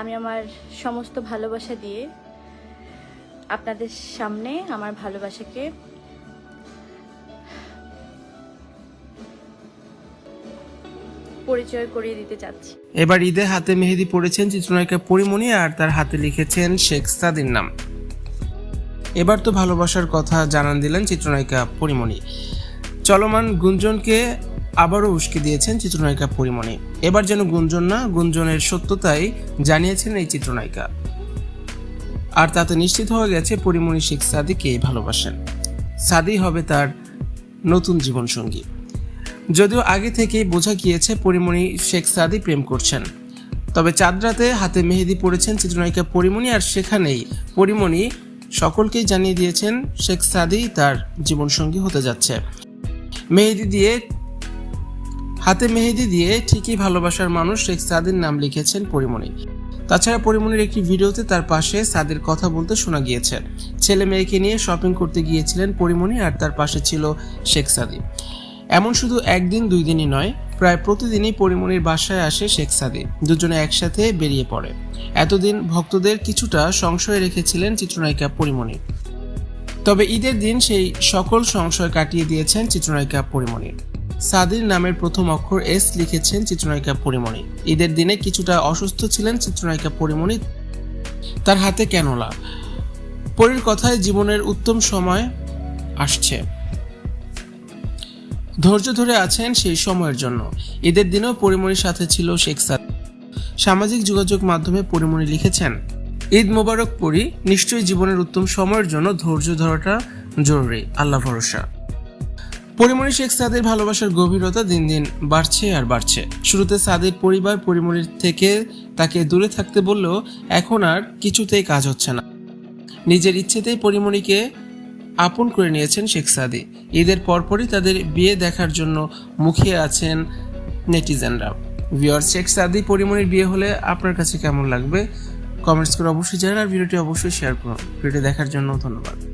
আমি আমার সমস্ত ভালোবাসা দিয়ে আপনাদের সামনে আমার ভালোবাসাকে পরিচয় করিয়ে দিতে চাচ্ছি। এবার ঈদে হাতে মেহেদি পড়েছেন চিত্রনায়িকা পরিমণি আর তার হাতে লিখেছেন শেখ সাদির নাম। এবার তো ভালোবাসার কথা জানান দিলেন চিত্রনায়িকা পরিমণি। চলমান গুঞ্জনকে আবারও উস্কে দিয়েছেন চিত্রনায়িকা পরিমণি। এবার যেন গুঞ্জন না, গুঞ্জনের সত্যতাই জানিয়েছেন এই চিত্রনায়িকা। আর তাতে নিশ্চিত হয়ে গেছে পরিমণি শেখ সাদিকে ভালোবাসেন। সাদি হবে তার নতুন জীবনসঙ্গী। যদিও আগে থেকেই বোঝা গিয়েছে পরিমণি শেখ সাদি প্রেম করছেন। তবে চাঁদরাতে হাতে মেহেদি পড়েছেন চিত্রনায়িকা পরিমণি আর সেখানেই পরিমণি সকলকেই জানিয়ে দিয়েছেন শেখ সাদি তার জীবনসঙ্গী হতে যাচ্ছে। মেহেদি দিয়ে হাতে মেহেদি দিয়ে ঠিকই ভালোবাসার মানুষ শেখ সাদির নাম লিখেছেন পরিমণি। তাছাড়া পরিমণির একটি ভিডিওতে তার পাশে সাদের কথা বলতে শোনা গিয়েছে। ছেলে মেয়েকে নিয়ে শপিং করতে গিয়েছিলেন পরিমণি আর তার পাশে ছিল শেখ সাদি। এমন শুধু একদিন, দুই দিনই নয়, প্রায় প্রতিদিনই পরিমণির বাসায় আসে শেখ সাদি। দুজনে একসাথে বেরিয়ে পড়ে। এতদিন ভক্তদের কিছুটা সংশয় রেখেছিলেন চিত্রনায়িকা পরিমণি। তবে ঈদের দিন সেই সকল সংশয় কাটিয়ে দিয়েছেন চিত্রনায়িকা পরিমণি। সাদির নামের প্রথম অক্ষর এস লিখেছেন চিত্রনায়িকা পরিমণি। ঈদের দিনে কিছুটা অসুস্থ ছিলেন চিত্রনায়িকা পরিমণি। তার হাতে ক্যানোলা। পরির কথায় জীবনের উত্তম সময় আসছে। ধৈর্য ধরে আছেন সেই সময়ের জন্য। ঈদের দিনেও পরিমণির সাথে ছিল শেখ সাদ। সামাজিক যোগাযোগ মাধ্যমে পরিমণি লিখেছেন, ঈদ মোবারক পরি, নিশ্চয়ই জীবনের উত্তম সময়ের জন্য ধৈর্য ধরাটা জরুরি। আল্লাহ ভরসা। পরিমণি শেখ সাদের ভালোবাসার গভীরতা দিন দিন বাড়ছে আর বাড়ছে। শুরুতে সাদের পরিবার পরিমণির থেকে তাকে দূরে থাকতে বললেও এখন আর কিছুতেই কাজ হচ্ছে না। নিজের ইচ্ছেতেই পরিমণিকে আপন করে নিয়েছেন শেখ সাদি। ঈদের পরপরই তাদের বিয়ে দেখার জন্য মুখিয়ে আছেন নেটিজেনরা। ভিওর শেখ সাদি পরিমণির বিয়ে হলে আপনার কাছে কেমন লাগবে? কমেন্টস করে অবশ্যই জানান আর ভিডিওটি অবশ্যই শেয়ার করুন। ভিডিওটি দেখার জন্য ধন্যবাদ।